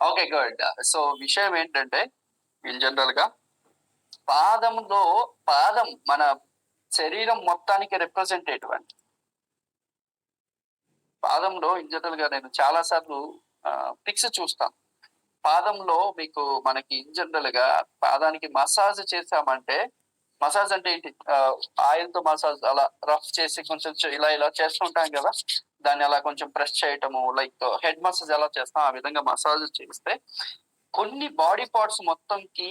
Okay good so విషయం ఏంటంటే in జనరల్గా పాదంలో పాదం మన శరీరం మొత్తానికి రిప్రజెంటేటివ్ అండి. పాదంలో ఇన్ జనరల్గా నేను చాలా సార్లు పిక్స్ చూస్తాను. పాదంలో మీకు మనకి ఇన్ జనరల్గా పాదానికి మసాజ్ చేసామంటే మసాజ్ అంటే ఏంటి? ఆయిల్తో మసాజ్ అలా రఫ్ చేసి కొంచెం ఇలా ఇలా చేస్తుంటాం కదా? దాన్ని అలా కొంచెం ప్రెస్ చేయటము లైక్ హెడ్ మసాజ్ ఎలా చేస్తాం ఆ విధంగా మసాజ్ చేస్తే కొన్ని బాడీ పార్ట్స్ మొత్తంకి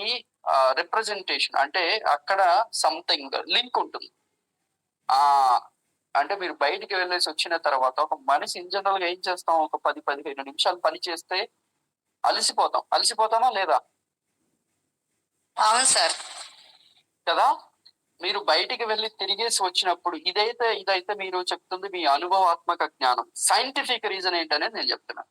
రిప్రజెంటేషన్ అంటే అక్కడ సంథింగ్ లింక్ ఉంటుంది. ఆ అంటే మీరు బయటికి వెళ్ళేసి వచ్చిన తర్వాత ఒక మనిషి ఇన్ జనరల్గా ఏం చేస్తాం? ఒక పది పదిహేను నిమిషాలు పని చేస్తే అలసిపోతాం. అలసిపోతామా లేదా? అవును సార్. కదా? మీరు బయటికి వెళ్ళి తిరిగేసి వచ్చినప్పుడు ఇదైతే ఇదైతే మీరు చెప్తుంది మీ అనుభవాత్మక జ్ఞానం. సైంటిఫిక్ రీజన్ ఏంటనేది నేను చెప్తున్నాను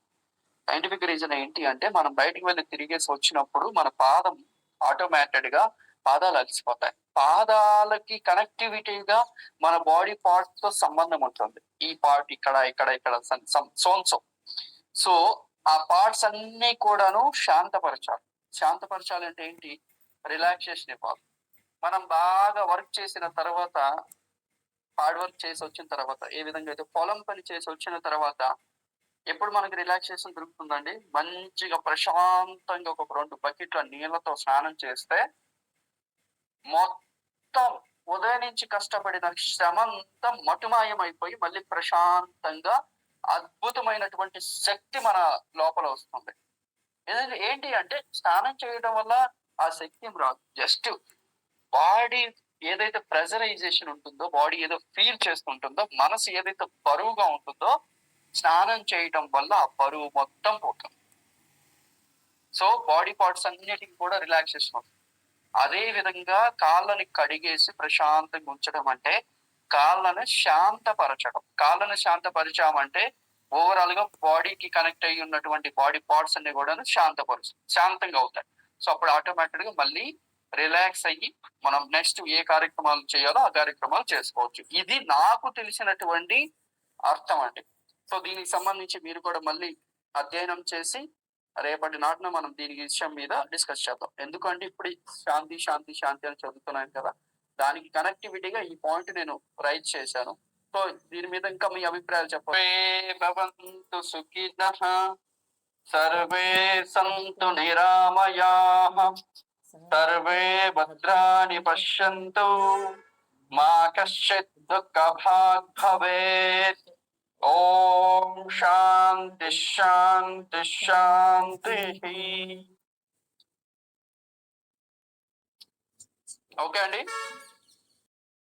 సైంటిఫిక్ రీజన్ ఏంటి అంటే మనం బయటికి వెళ్ళి తిరిగేసి వచ్చినప్పుడు మన పాదం ఆటోమేటెడ్గా పాదాలు అలసిపోతాయి. పాదాలకి కనెక్టివిటీగా మన బాడీ పార్ట్స్తో సంబంధం ఉంటుంది. ఈ పార్ట్ ఇక్కడ ఇక్కడ ఇక్కడ సోన్సో సో ఆ పార్ట్స్ అన్ని కూడాను శాంతపరచాలి. శాంతపరచాలంటే ఏంటి? రిలాక్సేషన్ ఇవ్వాలి. మనం బాగా వర్క్ చేసిన తర్వాత హార్డ్ వర్క్ చేసి వచ్చిన తర్వాత ఏ విధంగా అయితే పొలం పని చేసి వచ్చిన తర్వాత ఎప్పుడు మనకి రిలాక్సేషన్ దొరుకుతుందండి? మంచిగా ప్రశాంతంగా ఒక రెండు బకెట్ల నీళ్ళతో స్నానం చేస్తే మొత్తం ఉదయం నుంచి కష్టపడిన శ్రమ అంతా మటుమాయం అయిపోయి మళ్ళీ ప్రశాంతంగా అద్భుతమైనటువంటి శక్తి మన లోపల వస్తుంది. ఏంటి అంటే స్నానం చేయడం వల్ల ఆ శక్తి రాదు. జస్ట్ బాడీ ఏదైతే ప్రెజరైజేషన్ ఉంటుందో బాడీ ఏదో ఫీల్ చేస్తుంటుందో మనసు ఏదైతే బరువుగా ఉంటుందో స్నానం చేయటం వల్ల ఆ బరువు మొత్తం పోతుంది. సో బాడీ పార్ట్స్ అన్నిటికి కూడా రిలాక్సేషన్ వస్తుంది. అదే విధంగా కాళ్ళని కడిగేసి ప్రశాంతంగా ఉంచడం అంటే కాళ్ళని శాంతపరచడం. కాళ్ళని శాంతపరిచామంటే ఓవరాల్గా బాడీకి కనెక్ట్ అయి ఉన్నటువంటి బాడీ పార్ట్స్ అన్ని కూడా శాంతపరుచు శాంతంగా అవుతాయి. సో అప్పుడు ఆటోమేటిక్గా మళ్ళీ రిలాక్స్ అయ్యి మనం నెక్స్ట్ ఏ కార్యక్రమాలు చేయాలో ఆ కార్యక్రమాలు చేసుకోవచ్చు. ఇది నాకు తెలిసినటువంటి అర్థం అండి. సో దీనికి సంబంధించి మీరు కూడా మళ్ళీ అధ్యయనం చేసి రేపటి నాటిన మనం దీని విషయం మీద డిస్కస్ చేద్దాం. ఎందుకంటే ఇప్పుడు శాంతి శాంతి శాంతి అని చదువుతున్నాను కదా దానికి కనెక్టివిటీగా ఈ పాయింట్ నేను రైజ్ చేశాను. సో దీని మీద ఇంకా మీ అభిప్రాయాలు చెప్పే భవంతు సర్వే సంతు నిరామయా. సర్వే భద్రాణి పశ్యంతు మా కశ్చిత్ దుఃఖ భాగ్ భవేత్ ఓం శాంతి శాంతి శాంతి ఓకే అండి